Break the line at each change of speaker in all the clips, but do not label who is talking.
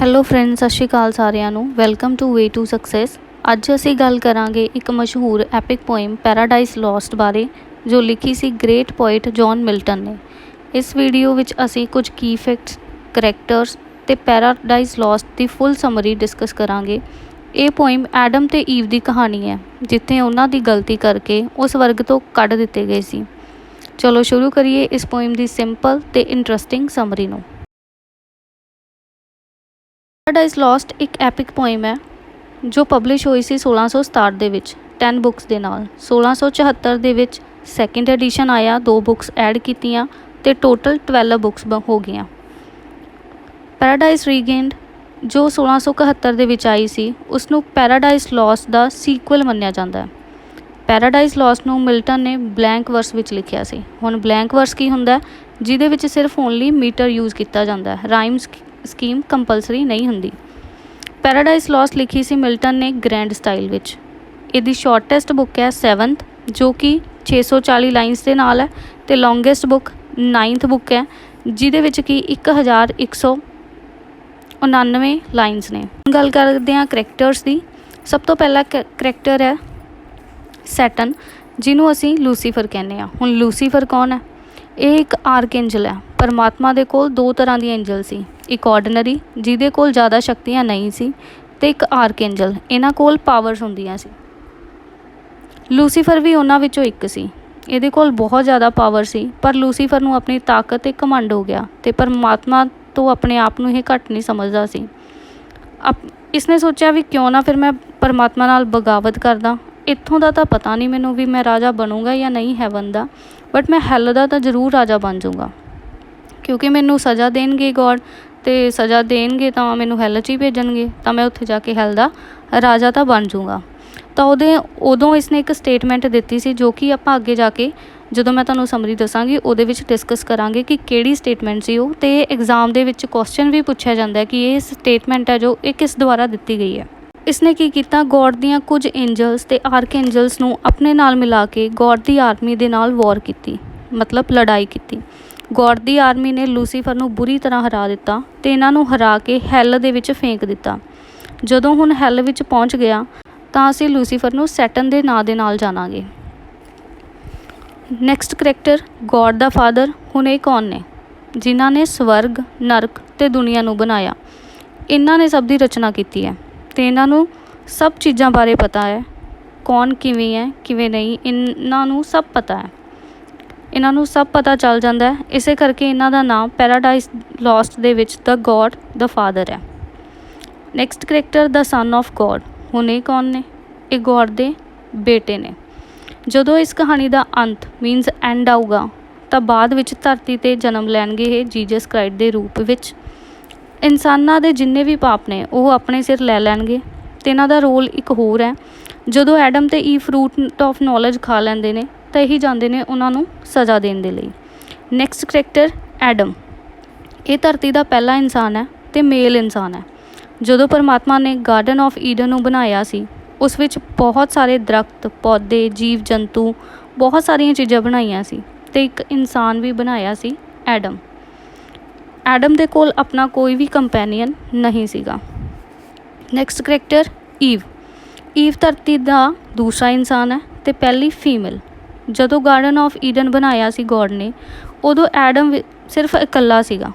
Hello friend ਸਤਿ ਸ਼੍ਰੀ ਅਕਾਲ ਸਾਰਿਆਂ ਨੂੰ। Welcome to way to success ਅੱਜ ਅਸੀਂ ਗੱਲ ਕਰਾਂਗੇ ਇੱਕ ਮਸ਼ਹੂਰ ਐਪਿਕ ਪੋਇਮ ਪੈਰਾਡਾਈਸ ਲੋਸਟ ਬਾਰੇ, ਜੋ ਲਿਖੀ ਸੀ ਗ੍ਰੇਟ ਪੋਇਟ ਜੌਨ ਮਿਲਟਨ ਨੇ। ਇਸ ਵੀਡੀਓ ਵਿੱਚ ਅਸੀਂ ਕੁਝ ਕੀ ਫੈਕਟਸ ਕਰੈਕਟਰਸ ਤੇ ਪੈਰਾਡਾਈਸ ਲੋਸਟ ਦੀ ਫੁੱਲ ਸਮਰੀ ਡਿਸਕਸ ਕਰਾਂਗੇ। ਇਹ ਪੋਇਮ ਐਡਮ ਤੇ ਈਵ ਦੀ ਕਹਾਣੀ ਹੈ, ਜਿੱਥੇ ਉਹਨਾਂ ਦੀ ਗਲਤੀ ਕਰਕੇ ਉਸ ਵਰਗ ਤੋਂ ਕੱਢ ਦਿੱਤੇ ਗਏ ਸੀ। ਚਲੋ ਸ਼ੁਰੂ ਕਰੀਏ ਇਸ ਪੋਇਮ ਦੀ ਸਿੰਪਲ ਤੇ ਇੰਟਰਸਟਿੰਗ ਸਮਰੀ ਨੂੰ। ਪੈਰਾਡਾਈਜ਼ ਲੋਸਟ ਇੱਕ ਐਪਿਕ ਪੋਇਮ ਹੈ, ਜੋ ਪਬਲਿਸ਼ ਹੋਈ ਸੀ 1667 ਦੇ ਵਿੱਚ 10 ਬੁੱਕਸ ਦੇ ਨਾਲ। 1674 ਦੇ ਵਿੱਚ ਸੈਕਿੰਡ ਐਡੀਸ਼ਨ ਆਇਆ, ਦੋ ਬੁੱਕਸ ਐਡ ਕੀਤੀਆਂ ਤੇ ਟੋਟਲ 12 ਬੁੱਕਸ ਹੋ ਗਈਆਂ। ਪੈਰਾਡਾਈਜ਼ ਰੀਗੇਨਡ ਜੋ 1671 ਦੇ ਵਿੱਚ ਆਈ ਸੀ ਉਸ ਨੂੰ ਪੈਰਾਡਾਈਜ਼ ਲੋਸਟ ਦਾ ਸੀਕੁਅਲ ਮੰਨਿਆ ਜਾਂਦਾ ਹੈ। ਪੈਰਾਡਾਈਜ਼ ਲੋਸਟ ਨੂੰ ਮਿਲਟਨ ਨੇ ਬਲੈਂਕ ਵਰਸ ਵਿੱਚ ਲਿਖਿਆ ਸੀ। ਹੁਣ ਬਲੈਂਕ ਵਰਸ ਕੀ ਹੁੰਦਾ ਜਿਹਦੇ ਵਿੱਚ ਸਿਰਫ ਓਨਲੀ ਮੀਟਰ ਯੂਜ਼ ਕੀਤਾ ਜਾਂਦਾ ਹੈ। ਰਾਈਮ ਸਕੀਮ ਕੰਪਲਸਰੀ ਨਹੀਂ ਹੁੰਦੀ। ਪੈਰਾਡਾਈਜ਼ ਲੋਸ ਲਿਖੀ ਸੀ ਮਿਲਟਨ ਨੇ ਗ੍ਰੈਂਡ ਸਟਾਈਲ ਵਿੱਚ। ਇਹਦੀ ਸ਼ਾਰਟੈਸਟ ਬੁੱਕ ਹੈ 7th ਜੋ ਕਿ 640 ਲਾਈਨਸ ਦੇ ਨਾਲ ਹੈ ਤੇ ਲੌਂਗੈਸਟ ਬੁੱਕ 9th ਬੁੱਕ ਹੈ, ਜਿਹਦੇ ਵਿੱਚ ਕਿ 1199 ਲਾਈਨਸ ਨੇ। ਗੱਲ ਕਰਦੇ ਹਾਂ ਕਰੈਕਟਰਸ ਦੀ। ਸਭ ਤੋਂ ਪਹਿਲਾ ਕਰੈਕਟਰ ਹੈ ਸੈਟਨ ਜਿਹਨੂੰ ਅਸੀਂ ਲੂਸੀਫਰ ਕਹਿੰਦੇ ਆ ਹੁਣ ਲੂਸੀਫਰ ਕੌਣ ਹੈ? ਇਹ ਇੱਕ ਆਰਕਐਂਜਲ ਹੈ। ਪਰਮਾਤਮਾ ਦੇ ਕੋਲ ਦੋ ਤਰ੍ਹਾਂ ਦੀ ਐਂਜਲ ਸੀ। ਇੱਕ ਆਰਡੀਨਰੀ ਜਿਹਦੇ ਕੋਲ ਜ਼ਿਆਦਾ ਸ਼ਕਤੀਆਂ ਨਹੀਂ ਸੀ, ਤੇ ਇੱਕ ਆਰਕਐਂਜਲ ਇਹਨਾਂ ਕੋਲ ਪਾਵਰਸ ਹੁੰਦੀਆਂ ਸੀ। ਲੂਸੀਫਰ ਵੀ ਉਹਨਾਂ ਵਿੱਚੋਂ ਇੱਕ ਸੀ। ਇਹਦੇ ਕੋਲ ਬਹੁਤ ਜ਼ਿਆਦਾ ਪਾਵਰ ਸੀ, ਪਰ ਲੂਸੀਫਰ ਨੂੰ ਆਪਣੀ ਤਾਕਤ ਤੇ ਘਮੰਡ ਹੋ ਗਿਆ ਤੇ ਪਰਮਾਤਮਾ ਤੋਂ ਆਪਣੇ ਆਪ ਨੂੰ ਇਹ ਘੱਟ ਨਹੀਂ ਸਮਝਦਾ ਸੀ। ਇਸਨੇ ਸੋਚਿਆ ਵੀ ਕਿਉਂ ਨਾ ਫਿਰ ਮੈਂ ਪਰਮਾਤਮਾ ਨਾਲ ਬਗਾਵਤ ਕਰਦਾ। ਇੱਥੋਂ ਦਾ ਤਾਂ ਪਤਾ ਨਹੀਂ ਮੈਨੂੰ ਵੀ ਮੈਂ ਰਾਜਾ ਬਣੂੰਗਾ ਜਾਂ ਨਹੀਂ ਹੈਵਨ ਦਾ। ਬਟ ਮੈਂ ਹੈਲ ਦਾ ਤਾਂ ਜ਼ਰੂਰ ਰਾਜਾ ਬਣ ਜਾਊਂਗਾ। ਕਿਉਂਕਿ ਮੈਨੂੰ ਸਜ਼ਾ ਦੇਣਗੇ ਗੋਡ, ਤੇ ਸਜ਼ਾ ਦੇਣਗੇ ਤਾਂ ਮੈਨੂੰ ਹੈਲ 'ਚ ਹੀ ਭੇਜਣਗੇ। ਤਾਂ ਮੈਂ ਉੱਥੇ ਜਾ ਕੇ ਹੈਲ ਦਾ ਰਾਜਾ ਤਾਂ ਬਣ ਜਾਊਂਗਾ। ਤਾਂ ਉਹਦੇ, ਉਦੋਂ ਇਸਨੇ ਇੱਕ ਸਟੇਟਮੈਂਟ ਦਿੱਤੀ ਸੀ ਜੋ ਕਿ ਆਪਾਂ ਅੱਗੇ ਜਾ ਕੇ ਜਦੋਂ ਮੈਂ ਤੁਹਾਨੂੰ ਸਮਰੀ ਦੱਸਾਂਗੀ, ਉਹਦੇ ਵਿੱਚ ਡਿਸਕਸ ਕਰਾਂਗੇ ਕਿ ਕਿਹੜੀ ਸਟੇਟਮੈਂਟ ਸੀ ਉਹ। ਤੇ ਐਗਜ਼ਾਮ ਦੇ ਵਿੱਚ ਕੁਐਸਚਨ ਵੀ ਪੁੱਛਿਆ ਜਾਂਦਾ ਹੈ ਕਿ ਇਹ ਸਟੇਟਮੈਂਟ ਹੈ ਜੋ ਇਹ ਕਿਸ ਦੁਆਰਾ ਦਿੱਤੀ ਗਈ ਹੈ। ਇਸ ਨੇ ਕੀ ਕੀਤਾ? ਗੋਡ ਦੀਆਂ ਕੁਝ ਐਂਜਲਸ ਤੇ ਆਰਕਐਂਜਲਸ ਨੂੰ ਆਪਣੇ ਨਾਲ ਮਿਲਾ ਕੇ ਗੋਡ ਦੀ ਆਰਮੀ ਦੇ ਨਾਲ ਵਾਰ ਕੀਤੀ, ਮਤਲਬ ਲੜਾਈ ਕੀਤੀ। ਗੋਡ ਦੀ ਆਰਮੀ ਨੇ ਲੂਸੀਫਰ ਨੂੰ ਬੁਰੀ ਤਰ੍ਹਾਂ ਹਰਾ ਦਿੱਤਾ ਤੇ ਇਹਨਾਂ ਨੂੰ ਹਰਾ ਕੇ ਹੈਲ ਦੇ ਵਿੱਚ ਫੇਂਕ ਦਿੱਤਾ। ਜਦੋਂ ਹੁਣ ਹੈਲ ਵਿੱਚ ਪਹੁੰਚ ਗਿਆ, ਤਾਂ ਅਸੀਂ ਲੂਸੀਫਰ ਨੂੰ ਸੈਟਨ ਦੇ ਨਾਂ ਦੇ ਨਾਲ ਜਾਣਾਂਗੇ। ਨੈਕਸਟ ਕਰੈਕਟਰ ਗੋਡ ਦਾ ਫਾਦਰ ਹੁਣ ਇਹ ਕੌਣ ਨੇ? ਜਿਨ੍ਹਾਂ ਨੇ ਸਵਰਗ, ਨਰਕ ਤੇ ਦੁਨੀਆ ਨੂੰ ਬਣਾਇਆ। ਇਹਨਾਂ ਨੇ ਸਭ ਦੀ ਰਚਨਾ ਕੀਤੀ ਹੈ। ਤੇ ਇਹਨਾਂ ਨੂੰ ਸਭ ਚੀਜ਼ਾਂ ਬਾਰੇ ਪਤਾ ਹੈ। ਕੌਣ ਕਿਵੇਂ ਹੈ, ਕਿਵੇਂ ਨਹੀਂ, ਇਹਨਾਂ ਨੂੰ ਸਭ ਪਤਾ ਹੈ। ਇਹਨਾਂ ਨੂੰ ਸਭ ਪਤਾ ਚੱਲ ਜਾਂਦਾ ਹੈ। ਇਸੇ ਕਰਕੇ ਇਹਨਾਂ ਦਾ ਨਾਮ ਪੈਰਾਡਾਈਸ ਲੋਸਟ ਦੇ ਵਿੱਚ ਦਾ ਗੋਡ ਦਾ ਫਾਦਰ ਹੈ। ਨੈਕਸਟ ਕਰੈਕਟਰ ਦਾ ਸਨ ਆਫ ਗੋਡ ਹੁਣ ਇਹ ਕੌਣ ਨੇ? ਇਹ ਗੋਡ ਦੇ ਬੇਟੇ ਨੇ। ਜਦੋਂ ਇਸ ਕਹਾਣੀ ਦਾ ਅੰਤ ਮੀਨਸ ਐਂਡ ਆਊਗਾ, ਤਾਂ ਬਾਅਦ ਵਿੱਚ ਧਰਤੀ ਤੇ ਜਨਮ ਲੈਣਗੇ ਇਹ ਜੀਸਸ ਕ੍ਰਾਈਸਟ ਦੇ ਰੂਪ ਵਿੱਚ। ਇਨਸਾਨਾਂ ਦੇ ਜਿੰਨੇ ਵੀ ਪਾਪ ਨੇ, ਉਹ ਆਪਣੇ ਸਿਰ ਲੈ ਲੈਣਗੇ। ਤੇ ਇਹਨਾਂ ਦਾ ਰੋਲ ਇੱਕ ਹੋਰ ਹੈ। ਜਦੋਂ ਐਡਮ ਤੇ ਈ ਫਰੂਟ ਆਫ ਨੌਲੇਜ ਖਾ ਲੈਂਦੇ ਨੇ, ਤਾਂ ਇਹੀ ਜਾਂਦੇ ਨੇ ਉਹਨਾਂ ਨੂੰ ਸਜ਼ਾ ਦੇਣ ਦੇ ਲਈ। Next character Adam. ਇਹ ਧਰਤੀ ਦਾ ਪਹਿਲਾ ਇਨਸਾਨ ਹੈ ਤੇ ਮੇਲ ਇਨਸਾਨ ਹੈ। ਜਦੋਂ ਪਰਮਾਤਮਾ ਨੇ ਗਾਰਡਨ ਆਫ ਈਡਨ ਨੂੰ ਬਣਾਇਆ ਸੀ, ਉਸ ਵਿੱਚ ਬਹੁਤ ਸਾਰੇ ਦਰਖਤ, ਪੌਦੇ ਜੀਵ ਜੰਤੂ ਬਹੁਤ ਸਾਰੀਆਂ ਚੀਜ਼ਾਂ ਬਣਾਈਆਂ ਸੀ ਤੇ ਇੱਕ ਇਨਸਾਨ ਵੀ ਬਣਾਇਆ ਸੀ ਐਡਮ। ਐਡਮ ਦੇ ਕੋਲ ਆਪਣਾ ਕੋਈ ਵੀ ਕੰਪੈਨੀਅਨ ਨਹੀਂ ਸੀਗਾ। ਨੈਕਸਟ ਕਰੈਕਟਰ ਈਵ ਈਵ ਧਰਤੀ ਦਾ ਦੂਸਰਾ ਇਨਸਾਨ ਹੈ ਤੇ ਪਹਿਲੀ ਫੀਮੇਲ ਜਦੋਂ ਗਾਰਡਨ ਆਫ ਈਡਨ ਬਣਾਇਆ ਸੀ ਗੋਡ ਨੇ, ਉਦੋਂ ਐਡਮ ਸਿਰਫ ਇਕੱਲਾ ਸੀਗਾ।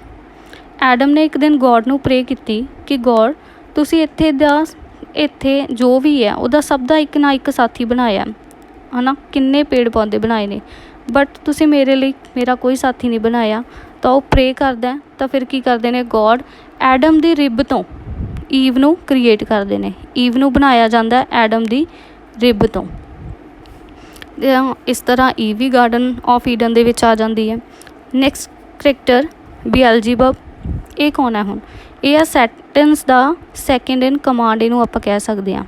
ਐਡਮ ਨੇ ਇੱਕ ਦਿਨ ਗੋਡ ਨੂੰ ਪ੍ਰੇ ਕੀਤੀ ਕਿ ਗੋਡ ਤੁਸੀਂ ਇੱਥੇ ਦਾ, ਇੱਥੇ ਜੋ ਵੀ ਹੈ, ਉਹਦਾ ਸਭ ਦਾ ਇੱਕ ਨਾ ਇੱਕ ਸਾਥੀ ਬਣਾਇਆ ਹਨਾ? ਕਿੰਨੇ ਪੇੜ ਪੌਦੇ ਬਣਾਏ ਨੇ। ਬਟ ਤੁਸੀਂ ਮੇਰੇ ਲਈ ਮੇਰਾ ਕੋਈ ਸਾਥੀ ਨਹੀਂ ਬਣਾਇਆ। ਤਾਂ ਉਹ ਪ੍ਰੇ ਕਰਦਾ ਤਾਂ ਫਿਰ ਕੀ ਕਰਦੇ ਨੇ ਗੋਡ ਐਡਮ ਦੀ ਰਿਬ ਤੋਂ ਈਵ ਨੂੰ ਕ੍ਰੀਏਟ ਕਰਦੇ ਨੇ। ਈਵ ਨੂੰ ਬਣਾਇਆ ਜਾਂਦਾ ਐਡਮ ਦੀ ਰਿਬ ਤੋਂ। ਇਸ ਤਰ੍ਹਾਂ ਈਵ ਵੀ ਗਾਰਡਨ ਆਫ ਈਡਨ ਦੇ ਵਿੱਚ ਆ ਜਾਂਦੀ ਹੈ। ਨੈਕਸਟ ਕਰੈਕਟਰ ਬੀਐਲਜੀਬਬ ਇਹ ਕੌਣ ਹੈ ਹੁਣ? ਇਹ ਆ ਸੈਟਨਸ ਦਾ ਸੈਕੰਡ ਇਨ ਕਮਾਂਡ ਇਹਨੂੰ ਆਪਾਂ ਕਹਿ ਸਕਦੇ ਹਾਂ।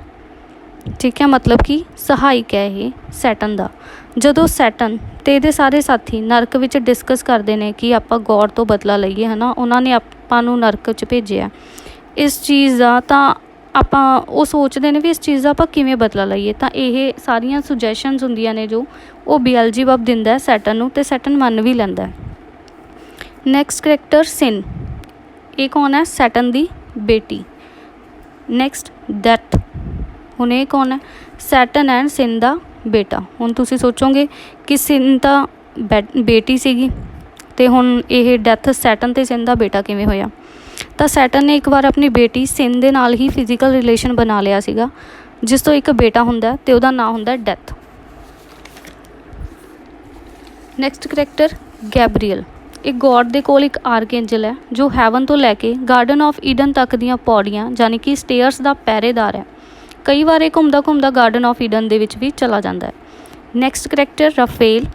ਠੀਕ ਹੈ, ਮਤਲਬ ਕਿ ਸਹਾਇਕ ਹੈ ਇਹ ਸੈਟਨ ਦਾ। ਜਦੋਂ ਸੈਟਨ ਤੇ ਇਹਦੇ ਸਾਰੇ ਸਾਥੀ ਨਰਕ ਵਿੱਚ ਡਿਸਕਸ ਕਰਦੇ ਨੇ ਕਿ ਆਪਾਂ ਗੌਰ ਤੋਂ ਬਦਲਾ ਲਈਏ, ਹਨਾ, ਉਹਨਾਂ ਨੇ ਆਪਾਂ ਨੂੰ ਨਰਕ 'ਚ ਭੇਜਿਆ। ਇਸ ਚੀਜ਼ ਦਾ ਤਾਂ ਆਪਾਂ ਉਹ ਸੋਚਦੇ ਨੇ ਵੀ ਇਸ ਚੀਜ਼ ਦਾ ਆਪਾਂ ਕਿਵੇਂ ਬਦਲਾ ਲਈਏ? ਤਾਂ ਇਹ ਸਾਰੀਆਂ ਸੁਜੈਸ਼ਨਸ ਹੁੰਦੀਆਂ ਨੇ ਜੋ ਉਹ ਬੀਐਲਜੀਬਬ ਦਿੰਦਾ ਹੈ ਸੈਟਨ ਨੂੰ ਤੇ ਸੈਟਨ ਮੰਨ ਵੀ ਲੈਂਦਾ ਹੈ। ਨੈਕਸਟ ਕਰੈਕਟਰ ਸਿਨ ਇਹ ਕੌਣ ਹੈ? ਸੈਟਨ ਦੀ ਬੇਟੀ। ਨੈਕਸਟ ਡੈਥ ਹੁਣ ਇਹ ਕੌਣ ਹੈ? ਸੈਟਨ ਐਂਡ ਸਿਨ ਦਾ ਬੇਟਾ। ਹੁਣ ਤੁਸੀਂ ਸੋਚੋਗੇ ਕਿ ਸਿਨ ਤਾਂ ਬੈ- ਬੇਟੀ ਸੀਗੀ ਤੇ ਹੁਣ ਇਹ ਡੈਥ ਸੈਟਨ ਤੇ ਸਿਨ ਦਾ ਬੇਟਾ ਕਿਵੇਂ ਹੋਇਆ? ਤਾਂ ਸੈਟਨ ਨੇ ਇੱਕ ਵਾਰ ਆਪਣੀ ਬੇਟੀ ਸਿਨ ਦੇ ਨਾਲ ਹੀ ਫਿਜ਼ੀਕਲ ਰਿਲੇਸ਼ਨ ਬਣਾ ਲਿਆ ਸੀਗਾ, ਜਿਸ ਤੋਂ ਇੱਕ ਬੇਟਾ ਹੁੰਦਾ ਹੈ ਤੇ ਉਹਦਾ ਨਾਮ ਹੁੰਦਾ ਡੈਥ ਨੈਕਸਟ ਕਰੈਕਟਰ ਗੈਬਰੀਅਲ ਇਹ ਗੋਡ ਦੇ ਕੋਲ ਇੱਕ ਆਰਕਐਂਜਲ ਹੈ, ਜੋ ਹੈਵਨ ਤੋਂ ਲੈ ਕੇ ਗਾਰਡਨ ਆਫ ਈਡਨ ਤੱਕ ਦੀਆਂ ਪੌੜੀਆਂ ਯਾਨੀ ਕਿ ਸਟੇਅਰਸ ਦਾ ਪਹਿਰੇਦਾਰ ਹੈ। ਕਈ ਵਾਰ ਇਹ ਘੁੰਮਦਾ ਘੁੰਮਦਾ ਗਾਰਡਨ ਆਫ ਈਡਨ ਦੇ ਵਿੱਚ ਵੀ ਚਲਾ ਜਾਂਦਾ ਹੈ। ਨੈਕਸਟ ਕਰੈਕਟਰ ਰਫੇਲ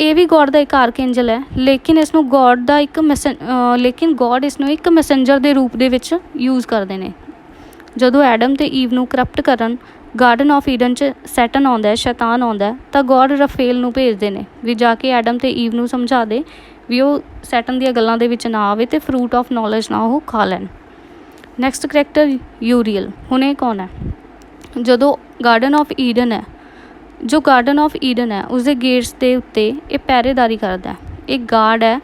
ਇਹ ਵੀ ਗੋਡ ਦਾ ਇੱਕ ਆਰਕਐਂਜਲ ਹੈ, ਲੇਕਿਨ ਇਸ ਨੂੰ ਗੋਡ ਦਾ ਇੱਕ ਮੈਸਨ ਲੇਕਿਨ ਗੋਡ ਇਸ ਨੂੰ ਇੱਕ ਮੈਸੇਂਜਰ ਦੇ ਰੂਪ ਦੇ ਵਿੱਚ ਯੂਜ਼ ਕਰਦੇ ਨੇ। ਜਦੋਂ ਐਡਮ ਤੇ ਈਵ ਨੂੰ ਕਰਪਟ ਕਰਨ ਗਾਰਡਨ ਆਫ ਈਡਨ 'ਚ ਸੈਟਨ ਆਉਂਦਾ ਹੈ, ਸ਼ੈਤਾਨ ਆਉਂਦਾ ਤਾਂ ਗੋਡ ਰਫੇਲ ਨੂੰ ਭੇਜਦੇ ਨੇ ਵੀ ਜਾ ਕੇ ਐਡਮ ਤੇ ਈਵ ਨੂੰ ਸਮਝਾ ਦੇ ਵੀ ਉਹ ਸੈਟਨ ਦੀਆਂ ਗੱਲਾਂ ਦੇ ਵਿੱਚ ਨਾ ਆਵੇ ਤੇ ਫਰੂਟ ਆਫ ਨੌਲੇਜ ਨਾ ਉਹ ਖਾ ਲੈਣ। ਨੈਕਸਟ ਕਰੈਕਟਰ ਯੂਰੀਅਲ ਹੁਣ ਇਹ ਕੌਣ ਹੈ? ਜਦੋਂ ਗਾਰਡਨ ਆਫ ਈਡਨ ਹੈ, ਜੋ ਗਾਰਡਨ ਆਫ ਈਡਨ ਹੈ, ਉਸਦੇ ਗੇਟਸ ਦੇ ਉੱਤੇ ਇਹ ਪਹਿਰੇਦਾਰੀ ਕਰਦਾ ਹੈ। ਇੱਕ ਗਾਰਡ ਹੈ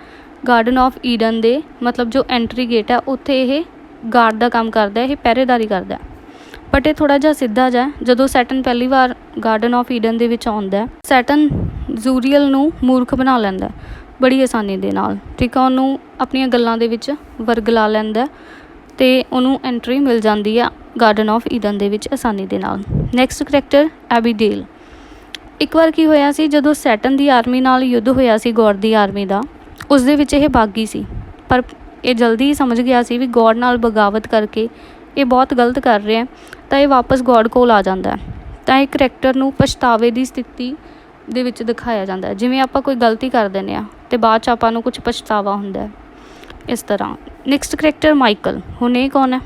ਗਾਰਡਨ ਆਫ ਈਡਨ ਦੇ, ਮਤਲਬ ਜੋ ਐਂਟਰੀ ਗੇਟ ਹੈ, ਉੱਥੇ ਇਹ ਗਾਰਡ ਦਾ ਕੰਮ ਕਰਦਾ ਹੈ, ਇਹ ਪਹਿਰੇਦਾਰੀ ਕਰਦਾ ਹੈ। ਬਟ ਇਹ ਥੋੜਾ ਜਿਹਾ ਸਿੱਧਾ ਜਿਹਾ ਜਦੋਂ ਸੈਟਨ ਪਹਿਲੀ ਵਾਰ ਗਾਰਡਨ ਆਫ ਈਡਨ ਦੇ ਵਿੱਚ ਆਉਂਦਾ ਹੈ ਸੈਟਨ ਜ਼ੂਰੀਅਲ ਨੂੰ ਮੂਰਖ ਬਣਾ ਲੈਂਦਾ ਬੜੀ ਆਸਾਨੀ ਦੇ ਨਾਲ। ਠੀਕ ਆ ਉਹਨੂੰ ਆਪਣੀਆਂ ਗੱਲਾਂ ਦੇ ਵਿੱਚ ਵਰਗਲਾ ਲੈਂਦਾ ਤੇ ਉਹਨੂੰ ਐਂਟਰੀ ਮਿਲ ਜਾਂਦੀ ਆ ਗਾਰਡਨ ਆਫ ਈਡਨ ਦੇ ਵਿੱਚ ਆਸਾਨੀ ਦੇ ਨਾਲ। ਨੈਕਸਟ ਕਰੈਕਟਰ ਐਬੀਡੇਲ ਇੱਕ ਵਾਰ ਕੀ ਹੋਇਆ ਸੀ, ਜਦੋਂ ਸੈਟਨ ਦੀ ਆਰਮੀ ਨਾਲ ਯੁੱਧ ਹੋਇਆ ਸੀ ਗੋਡ ਦੀ ਆਰਮੀ ਦਾ ਉਸ ਦੇ ਵਿੱਚ ਇਹ ਬਾਗੀ ਸੀ। ਪਰ ਇਹ ਜਲਦੀ ਹੀ ਸਮਝ ਗਿਆ ਸੀ ਵੀ ਗੋਡ ਨਾਲ ਬਗਾਵਤ ਕਰਕੇ ਇਹ ਬਹੁਤ ਗਲਤ ਕਰ ਰਿਹਾ ਹੈ, ਤਾਂ ਇਹ ਵਾਪਸ ਗੋਡ ਕੋਲ ਆ ਜਾਂਦਾ ਤਾਂ ਇਹ ਕਰੈਕਟਰ ਨੂੰ ਪਛਤਾਵੇ ਦੀ ਸਥਿਤੀ ਦੇ ਵਿੱਚ ਦਿਖਾਇਆ ਜਾਂਦਾ ਜਿਵੇਂ ਆਪਾਂ ਕੋਈ ਗਲਤੀ ਕਰ ਦਿੰਦੇ ਆ ਤੇ ਬਾਅਦ ਚ ਆਪਾਂ ਨੂੰ ਕੁਝ ਪਛਤਾਵਾ ਹੁੰਦਾ ਹੈ। ਇਸ ਤਰ੍ਹਾਂ। ਨੈਕਸਟ ਕਰੈਕਟਰ ਮਾਈਕਲ ਹੁਣ ਇਹ ਕੌਣ ਹੈ?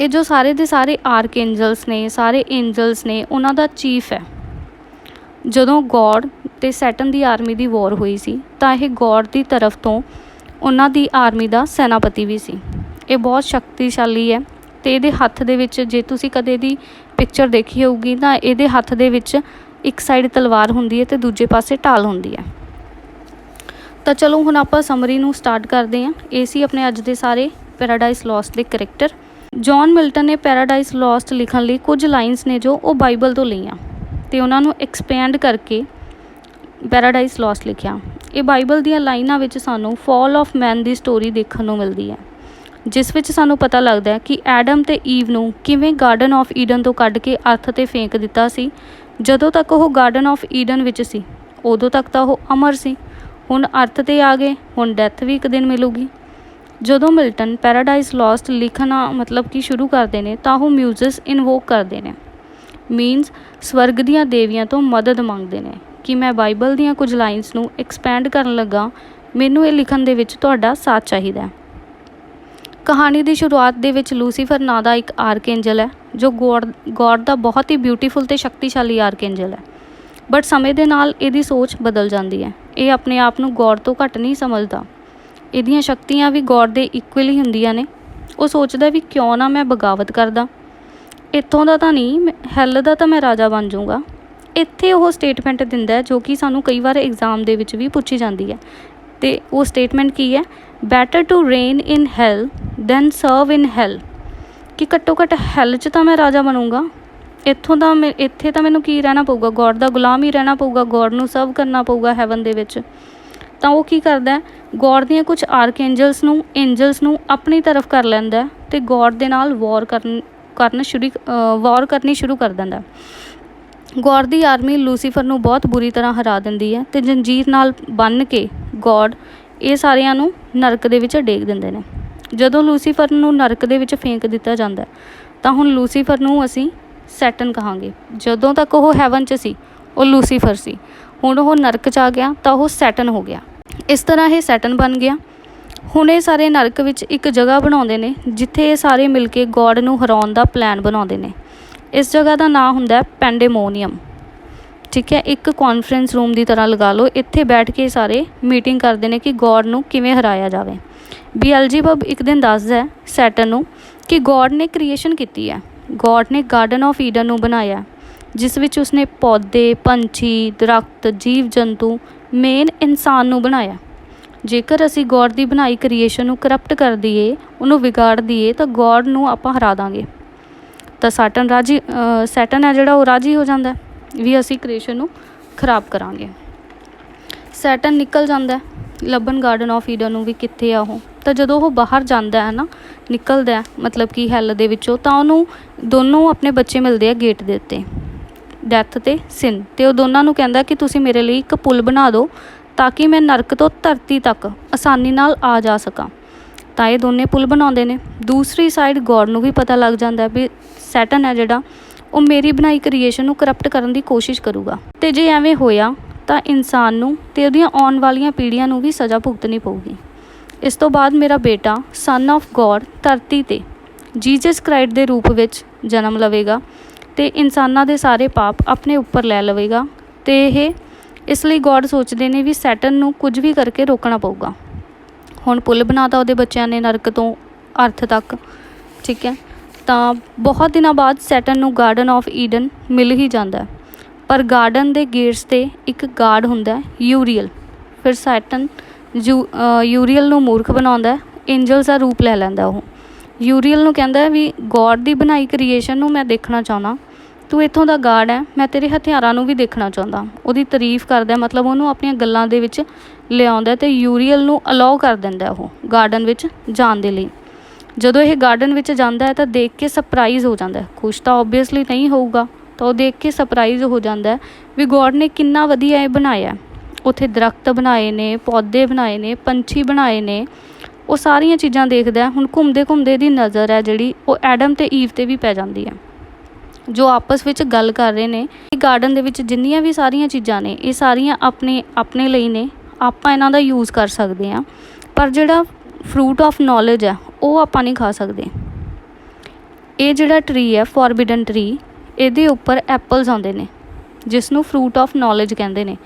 ਇਹ ਜੋ ਸਾਰੇ ਦੇ ਸਾਰੇ ਆਰਕ ਆਰਕਐਂਜਲਸ ਨੇ, ਸਾਰੇ ਐਂਜਲਸ ਨੇ, ਉਹਨਾਂ ਦਾ ਚੀਫ ਹੈ। ਜਦੋਂ ਗੋਡ ਤੇ ਸੈਟਨ ਦੀ ਆਰਮੀ ਦੀ ਵਾਰ ਹੋਈ ਸੀ, ਤਾਂ ਇਹ ਗੋਡ ਦੀ ਤਰਫ ਤੋਂ ਉਹਨਾਂ ਦੀ ਆਰਮੀ ਦਾ ਸੈਨਾਪਤੀ ਵੀ ਸੀ। ਇਹ ਬਹੁਤ ਸ਼ਕਤੀਸ਼ਾਲੀ ਹੈ ਤੇ ਇਹਦੇ ਹੱਥ ਦੇ ਵਿੱਚ ਜੇ ਤੁਸੀਂ ਕਦੇ ਦੀ ਪਿਕਚਰ ਦੇਖੀ ਹੋਊਗੀ, ਤਾਂ ਇਹਦੇ ਹੱਥ ਦੇ ਵਿੱਚ ਇੱਕ ਸਾਈਡ ਤਲਵਾਰ ਹੁੰਦੀ ਹੈ ਤੇ ਦੂਜੇ ਪਾਸੇ ਢਾਲ ਹੁੰਦੀ ਹੈ। ਤਾਂ ਚਲੋ ਹੁਣ ਆਪਾਂ ਸਮਰੀ ਨੂੰ ਸਟਾਰਟ ਕਰਦੇ ਹਾਂ। ਇਹ ਸੀ ਆਪਣੇ ਅੱਜ ਦੇ ਸਾਰੇ ਪੈਰਾਡਾਈਸ ਲੌਸਟ ਦੇ ਕਰੈਕਟਰ ਜੌਨ ਮਿਲਟਨ ਨੇ ਪੈਰਾਡਾਈਸ ਲੌਸਟ ਲਿਖਣ ਲਈ ਕੁਝ ਲਾਈਨਸ ਨੇ ਜੋ ਉਹ ਬਾਈਬਲ ਤੋਂ ਲਈਆਂ। ਤੇ ਉਹਨਾਂ ਨੂੰ ਐਕਸਪੈਂਡ ਕਰਕੇ ਪੈਰਾਡਾਈਸ ਲੌਸਟ ਲਿਖਿਆ। ਇਹ ਬਾਈਬਲ ਦੀਆਂ ਲਾਈਨਾਂ ਵਿੱਚ ਸਾਨੂੰ ਫਾਲ ਆਫ ਮੈਨ ਦੀ ਸਟੋਰੀ ਦੇਖਣ ਨੂੰ ਮਿਲਦੀ ਹੈ। ਜਿਸ ਵਿੱਚ ਸਾਨੂੰ ਪਤਾ ਲੱਗਦਾ ਹੈ ਕਿ ਐਡਮ ਤੇ ਈਵ ਨੂੰ ਕਿਵੇਂ ਗਾਰਡਨ ਆਫ ਈਡਨ ਤੋਂ ਕੱਢ ਕੇ ਅਰਥ ਤੇ ਫੇਂਕ ਦਿੱਤਾ ਸੀ। ਜਦੋਂ ਤੱਕ ਉਹ ਗਾਰਡਨ ਆਫ ਈਡਨ ਵਿੱਚ ਸੀ, ਉਦੋਂ ਤੱਕ ਤਾਂ ਉਹ ਅਮਰ ਸੀ। ਹੁਣ ਅਰਥ ਤੇ ਆ ਗਏ, ਹੁਣ ਡੈਥ ਵੀ ਇੱਕ ਦਿਨ ਮਿਲੂਗੀ। ਜਦੋਂ ਮਿਲਟਨ ਪੈਰਾਡਾਈਜ਼ ਲੋਸਟ ਲਿਖਣਾ ਮਤਲਬ ਕਿ ਸ਼ੁਰੂ ਕਰਦੇ ਨੇ, ਤਾਂ ਉਹ ਮਿਊਜ਼ਸ ਇਨਵੋਕ ਕਰਦੇ ਨੇ। ਮੀਨਸ ਸਵਰਗ ਦੀਆਂ ਦੇਵੀਆਂ ਤੋਂ ਮਦਦ ਮੰਗਦੇ ਨੇ। ਕਿ ਮੈਂ ਬਾਈਬਲ ਦੀਆਂ ਕੁਝ ਲਾਈਨਸ ਨੂੰ ਐਕਸਪੈਂਡ ਕਰਨ ਲੱਗਾ, ਮੈਨੂੰ ਇਹ ਲਿਖਣ ਦੇ ਵਿੱਚ ਤੁਹਾਡਾ ਸਾਥ ਚਾਹੀਦਾ ਹੈ। ਕਹਾਣੀ ਦੀ ਸ਼ੁਰੂਆਤ ਦੇ ਵਿੱਚ ਲੂਸੀਫਰ ਨਾਂ ਦਾ ਇੱਕ ਆਰਕਐਂਜਲ ਹੈ, ਜੋ ਗੋਡ ਗੋਡ ਦਾ ਬਹੁਤ ਹੀ ਬਿਊਟੀਫੁਲ ਤੇ ਸ਼ਕਤੀਸ਼ਾਲੀ ਆਰਕਐਂਜਲ ਹੈ। ਬਟ ਸਮੇਂ ਦੇ ਨਾਲ ਇਹਦੀ ਸੋਚ ਬਦਲ ਜਾਂਦੀ ਹੈ। ਇਹ ਆਪਣੇ ਆਪ ਨੂੰ ਗੋਡ ਤੋਂ ਘੱਟ ਨਹੀਂ ਸਮਝਦਾ। ਇਹਦੀਆਂ ਸ਼ਕਤੀਆਂ ਵੀ ਗੌਰ ਦੇ ਇਕੁਅਲ ਹੀ ਹੁੰਦੀਆਂ ਨੇ। ਉਹ ਸੋਚਦਾ ਵੀ ਕਿਉਂ ਨਾ ਮੈਂ ਬਗਾਵਤ ਕਰਦਾ। ਇੱਥੋਂ ਦਾ ਤਾਂ ਨਹੀਂ ਹੈਲ ਦਾ ਤਾਂ ਮੈਂ ਰਾਜਾ ਬਣ ਜਾਊਂਗਾ। ਇੱਥੇ ਉਹ ਸਟੇਟਮੈਂਟ ਦਿੰਦਾ ਹੈ ਜੋ ਕਿ ਸਾਨੂੰ ਕਈ ਵਾਰ ਐਗਜ਼ਾਮ ਦੇ ਵਿੱਚ ਵੀ ਪੁੱਛੀ ਜਾਂਦੀ ਹੈ। ਤੇ ਉਹ ਸਟੇਟਮੈਂਟ ਕੀ ਹੈ? ਬੈਟਰ ਟੂ ਰੇਨ ਇਨ ਹੈਲ ਦੈਨ ਸਰਵ ਇਨ ਹੈਲ ਕਿ ਘੱਟੋ ਘੱਟ ਹੈਲ 'ਚ ਤਾਂ ਮੈਂ ਰਾਜਾ ਬਣੂੰਗਾ। ਇੱਥੋਂ ਦਾ ਮੈਂ, ਇੱਥੇ ਤਾਂ ਮੈਨੂੰ ਕੀ ਰਹਿਣਾ ਪਊਗਾ? ਗੋਡ ਦਾ ਗੁਲਾਮ ਹੀ ਰਹਿਣਾ ਪਊਗਾ, ਗੋਡ ਨੂੰ ਸਰਵ ਕਰਨਾ ਪਊਗਾ ਹੈਵਨ ਦੇ ਵਿੱਚ। ਤਾਂ ਉਹ ਕੀ ਕਰਦਾ ਹੈ? ਗੋਡ ਦੀਆਂ ਕੁਝ ਆਰਕਐਂਜਲਸ ਨੂੰ ਐਂਜਲਸ ਨੂੰ ਆਪਣੀ ਤਰਫ ਕਰ ਲੈਂਦਾ ਹੈ ਤੇ ਗੋਡ ਦੇ ਨਾਲ ਵਾਰ ਕਰਨ ਕਰਨ ਸ਼ੁਰੂ ਵਾਰ ਕਰਨੀ ਸ਼ੁਰੂ ਕਰ ਦਿੰਦਾ ਹੈ। ਗੋਡ ਦੀ ਆਰਮੀ ਲੂਸੀਫਰ ਨੂੰ ਬਹੁਤ ਬੁਰੀ ਤਰ੍ਹਾਂ ਹਰਾ ਦਿੰਦੀ ਹੈ ਤੇ ਜੰਜੀਰ ਨਾਲ ਬੰਨ੍ਹ ਕੇ ਗੋਡ ਇਹ ਸਾਰਿਆਂ ਨੂੰ ਨਰਕ ਦੇ ਵਿੱਚ ਡੇਗ ਦਿੰਦੇ ਨੇ। ਜਦੋਂ ਲੂਸੀਫਰ ਨੂੰ ਨਰਕ ਦੇ ਵਿੱਚ ਫੇਂਕ ਦਿੱਤਾ ਜਾਂਦਾ ਤਾਂ ਹੁਣ ਲੂਸੀਫਰ ਨੂੰ ਅਸੀਂ ਸੈਟਨ ਕਹਾਂਗੇ। ਜਦੋਂ ਤੱਕ ਉਹ ਹੈਵਨ 'ਚ ਸੀ, ਉਹ ਲੂਸੀਫਰ ਸੀ। ਹੁਣ ਉਹ ਨਰਕ 'ਚ ਆ ਗਿਆ ਤਾਂ ਉਹ ਸੈਟਨ ਹੋ ਗਿਆ। ਇਸ ਤਰ੍ਹਾਂ ਇਹ ਸੈਟਨ ਬਣ ਗਿਆ। ਹੁਣ ਇਹ ਸਾਰੇ ਨਰਕ ਵਿੱਚ ਇੱਕ ਜਗ੍ਹਾ ਬਣਾਉਂਦੇ ਨੇ, ਜਿੱਥੇ ਇਹ ਸਾਰੇ ਮਿਲ ਕੇ ਗੋਡ ਨੂੰ ਹਰਾਉਣ ਦਾ ਪਲਾਨ ਬਣਾਉਂਦੇ ਨੇ। ਇਸ ਜਗ੍ਹਾ ਦਾ ਨਾਮ ਹੁੰਦਾ ਹੈ ਪੈਂਡੇਮੋਨੀਅਮ। ਠੀਕ ਹੈ, ਇੱਕ ਕਾਨਫਰੰਸ ਰੂਮ ਦੀ ਤਰ੍ਹਾਂ ਲਗਾ ਲਓ। ਇੱਥੇ ਬੈਠ ਕੇ ਸਾਰੇ ਮੀਟਿੰਗ ਕਰਦੇ ਨੇ ਕਿ ਗੋਡ ਨੂੰ ਕਿਵੇਂ ਹਰਾਇਆ ਜਾਵੇ। ਬੀਐਲਜੀਬਬ ਇੱਕ ਦਿਨ ਦੱਸਦਾ ਹੈ ਸੈਟਨ ਨੂੰ ਕਿ ਗੋਡ ਨੇ ਕ੍ਰੀਏਸ਼ਨ ਕੀਤੀ ਹੈ। ਗੋਡ ਨੇ ਗਾਰਡਨ ਆਫ ਈਡਨ ਨੂੰ ਬਣਾਇਆ, ਜਿਸ ਵਿੱਚ ਉਸਨੇ ਪੌਦੇ, ਪੰਛੀ, ਦਰਖਤ, ਜੀਵ ਜੰਤੂ ਮੇਨ ਇਨਸਾਨ ਨੂੰ ਬਣਾਇਆ। ਜੇਕਰ ਅਸੀਂ ਗੋਡ ਦੀ ਬਣਾਈ ਕ੍ਰੀਏਸ਼ਨ ਨੂੰ ਕਰਪਟ ਕਰ ਦਈਏ, ਉਹਨੂੰ ਵਿਗਾੜ ਦਈਏ, ਤਾਂ ਗੋਡ ਨੂੰ ਆਪਾਂ ਹਰਾ ਦਾਂਗੇ। ਤਾਂ ਸੈਟਨ ਰਾਜੀ ਸੈਟਨ ਹੈ ਜਿਹੜਾ ਉਹ ਰਾਜੀ ਹੋ ਜਾਂਦਾ ਵੀ ਅਸੀਂ ਕ੍ਰੀਏਸ਼ਨ ਨੂੰ ਖਰਾਬ ਕਰਾਂਗੇ। ਸੈਟਨ ਨਿਕਲ ਜਾਂਦਾ ਲੱਭਣ ਗਾਰਡਨ ਆਫ ਈਡਨ ਨੂੰ ਵੀ ਕਿੱਥੇ ਆ ਉਹ? ਤਾਂ ਜਦੋਂ ਉਹ ਬਾਹਰ ਜਾਂਦਾ ਹੈ ਨਾ ਨਿਕਲਦਾ ਮਤਲਬ ਕਿ ਹੈਲ ਦੇ ਵਿੱਚੋਂ, ਤਾਂ ਉਹਨੂੰ ਦੋਨੋਂ ਆਪਣੇ ਬੱਚੇ ਮਿਲਦੇ ਆ ਗੇਟ ਦੇ ਉੱਤੇ ਡੈਥ ਤੇ ਸਿਨ ਤੇ ਉਹ ਦੋਨਾਂ ਨੂੰ ਕਹਿੰਦਾ ਕਿ ਤੁਸੀਂ ਮੇਰੇ ਲਈ ਇੱਕ ਪੁਲ ਬਣਾ ਦਿਓ ਤਾਂ ਕਿ ਮੈਂ ਨਰਕ ਤੋਂ ਧਰਤੀ ਤੱਕ ਆਸਾਨੀ ਨਾਲ ਆ ਜਾ ਸਕਾਂ। ਤਾਂ ਇਹ ਦੋਨੇ ਪੁਲ ਬਣਾਉਂਦੇ ਨੇ। ਦੂਸਰੀ ਸਾਈਡ ਗੋਡ ਨੂੰ ਵੀ ਪਤਾ ਲੱਗ ਜਾਂਦਾ ਵੀ ਸੈਟਨ ਹੈ ਜਿਹੜਾ, ਉਹ ਮੇਰੀ ਬਣਾਈ ਕ੍ਰੀਏਸ਼ਨ ਨੂੰ ਕਰਪਟ ਕਰਨ ਦੀ ਕੋਸ਼ਿਸ਼ ਕਰੂਗਾ। ਤੇ ਜੇ ਐਵੇਂ ਹੋਇਆ ਤਾਂ ਇਨਸਾਨ ਨੂੰ ਤੇ ਉਹਦੀਆਂ ਆਉਣ ਵਾਲੀਆਂ ਪੀੜ੍ਹੀਆਂ ਨੂੰ ਵੀ ਸਜ਼ਾ ਭੁਗਤਣੀ ਪਊਗੀ। ਇਸ ਤੋਂ ਬਾਅਦ ਮੇਰਾ ਬੇਟਾ ਸਨ ਆਫ ਗੋਡ ਧਰਤੀ ਤੇ। ਜੀਸਸ ਕ੍ਰਾਈਸਟ ਦੇ ਰੂਪ ਵਿੱਚ ਜਨਮ ਲਵੇਗਾ ਤੇ ਇਨਸਾਨਾਂ ਦੇ ਸਾਰੇ ਪਾਪ ਆਪਣੇ ਉੱਪਰ ਲੈ ਲਵੇਗਾ ਤੇ ਇਹ ਇਸ ਲਈ ਗੋਡ ਸੋਚਦੇ ਨੇ ਵੀ ਸੈਟਨ ਨੂੰ ਕੁਝ ਵੀ ਕਰਕੇ ਰੋਕਣਾ ਪਊਗਾ। ਹੁਣ ਪੁੱਲ ਬਣਾਤਾ ਉਹਦੇ ਬੱਚਿਆਂ ਨੇ ਨਰਕ ਤੋਂ ਅਰਥ ਤੱਕ, ਠੀਕ ਹੈ? ਤਾਂ ਬਹੁਤ ਦਿਨਾਂ ਬਾਅਦ ਸੈਟਨ ਨੂੰ ਗਾਰਡਨ ਆਫ ਈਡਨ ਮਿਲ ਹੀ ਜਾਂਦਾ ਪਰ ਗਾਰਡਨ ਦੇ ਗੇਟਸ ਤੇ ਇੱਕ ਗਾਰਡ ਹੁੰਦਾ ਯੂਰੀਅਲ ਫਿਰ ਸੈਟਨ ਯੂ ਯੂਰੀਅਲ ਨੂੰ ਮੂਰਖ ਬਣਾਉਂਦਾ ਹੈ ਐਂਜਲਸ ਦਾ ਰੂਪ ਲੈ ਲੈਂਦਾ ਉਹ। ਯੂਰੀਅਲ ਨੂੰ ਕਹਿੰਦਾ ਵੀ ਗੋਡ ਦੀ ਬਣਾਈ ਕ੍ਰੀਏਸ਼ਨ ਨੂੰ ਮੈਂ ਦੇਖਣਾ ਚਾਹੁੰਦਾ। ਤੂੰ ਇੱਥੋਂ ਦਾ ਗਾਰਡ ਹੈ, ਮੈਂ ਤੇਰੇ ਹਥਿਆਰਾਂ ਨੂੰ ਵੀ ਦੇਖਣਾ ਚਾਹੁੰਦਾ। ਉਹਦੀ ਤਾਰੀਫ ਕਰਦਾ ਮਤਲਬ ਉਹਨੂੰ ਆਪਣੀਆਂ ਗੱਲਾਂ ਦੇ ਵਿੱਚ ਲਿਆਉਂਦਾ ਤੇ ਯੂਰੀਅਲ ਨੂੰ ਅਲਾਉ ਕਰ ਦਿੰਦਾ ਉਹ ਗਾਰਡਨ ਵਿੱਚ ਜਾਣ ਦੇ ਲਈ। ਜਦੋਂ ਇਹ ਗਾਰਡਨ ਵਿੱਚ ਜਾਂਦਾ ਹੈ ਤਾਂ ਦੇਖ ਕੇ ਸਰਪ੍ਰਾਈਜ਼ ਹੋ ਜਾਂਦਾ ਹੈ। ਖੁਸ਼ ਤਾਂ ਆਬਵੀਅਸਲੀ ਨਹੀਂ ਹੋਊਗਾ, ਤਾਂ ਉਹ ਦੇਖ ਕੇ ਸਰਪ੍ਰਾਈਜ਼ ਹੋ ਜਾਂਦਾ ਵੀ ਗੋਡ ਨੇ ਕਿੰਨਾ ਵਧੀਆ ਇਹ ਬਣਾਇਆ ਉੱਥੇ ਦਰਖਤ ਬਣਾਏ ਨੇ, ਪੌਦੇ ਬਣਾਏ ਨੇ, ਪੰਛੀ ਬਣਾਏ ਨੇ। ਉਹ ਸਾਰੀਆਂ ਚੀਜ਼ਾਂ ਦੇਖਦਾ ਹੁਣ ਘੁੰਮਦੇ ਘੁੰਮਦੇ ਦੀ ਨਜ਼ਰ ਹੈ ਜਿਹੜੀ, ਉਹ ਐਡਮ ਤੇ ਈਵ ਤੇ ਵੀ ਪੈ ਜਾਂਦੀ ਹੈ। ਜੋ ਆਪਸ ਵਿੱਚ ਗੱਲ ਕਰ ਰਹੇ ਨੇ ਕਿ ਗਾਰਡਨ ਦੇ ਵਿੱਚ ਜਿੰਨੀਆਂ ਵੀ ਸਾਰੀਆਂ ਚੀਜ਼ਾਂ ਨੇ, ਇਹ ਸਾਰੀਆਂ ਆਪਣੇ ਆਪਣੇ ਲਈ ਨੇ। ਆਪਾਂ ਇਹਨਾਂ ਦਾ ਯੂਜ਼ ਕਰ ਸਕਦੇ ਹਾਂ। ਪਰ ਜਿਹੜਾ ਫਰੂਟ ਆਫ ਨੌਲੇਜ ਹੈ, ਉਹ ਆਪਾਂ ਨਹੀਂ ਖਾ ਸਕਦੇ। ਇਹ ਜਿਹੜਾ ਟਰੀ ਹੈ ਫੋਰਬਿਡਨ ਟਰੀ ਇਹਦੇ ਉੱਪਰ ਐਪਲਸ ਆਉਂਦੇ ਨੇ ਜਿਸ ਨੂੰ ਫਰੂਟ ਆਫ ਨੌਲੇਜ ਕਹਿੰਦੇ ਨੇ।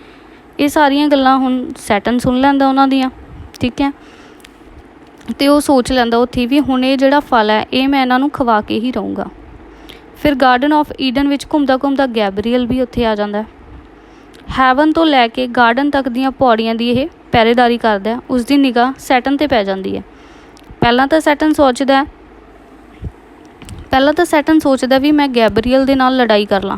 ਇਹ ਸਾਰੀਆਂ ਗੱਲਾਂ ਹੁਣ ਸੈਟਨ ਸੁਣ ਲੈਂਦਾ ਉਹਨਾਂ ਦੀਆਂ, ਠੀਕ ਹੈ? ਤੇ ਉਹ ਸੋਚ ਲੈਂਦਾ ਉੱਥੇ ਵੀ ਹੁਣ ਇਹ ਜਿਹੜਾ ਫਲ ਹੈ, ਇਹ ਮੈਂ ਇਹਨਾਂ ਨੂੰ ਖਵਾ ਕੇ ਹੀ ਰਹੂੰਗਾ। ਫਿਰ ਗਾਰਡਨ ਆਫ ਈਡਨ ਵਿੱਚ ਘੁੰਮਦਾ ਘੁੰਮਦਾ ਗੈਬਰੀਅਲ ਵੀ ਉੱਥੇ ਆ ਜਾਂਦਾ ਹੈ। ਹੈਵਨ ਤੋਂ ਲੈ ਕੇ ਗਾਰਡਨ ਤੱਕ ਦੀਆਂ ਪੌੜੀਆਂ ਦੀ ਇਹ ਪਹਿਰੇਦਾਰੀ ਕਰਦਾ ਹੈ। ਉਸ ਦੀ ਨਿਗਾਹ ਸੈਟਨ ਤੇ ਪੈ ਜਾਂਦੀ ਹੈ। ਪਹਿਲਾਂ ਤਾਂ ਸੈਟਨ ਸੋਚਦਾ ਪਹਿਲਾਂ ਤਾਂ ਸੈਟਨ ਸੋਚਦਾ ਵੀ ਮੈਂ ਗੈਬਰੀਅਲ ਦੇ ਨਾਲ ਲੜਾਈ ਕਰ ਲਾਂ।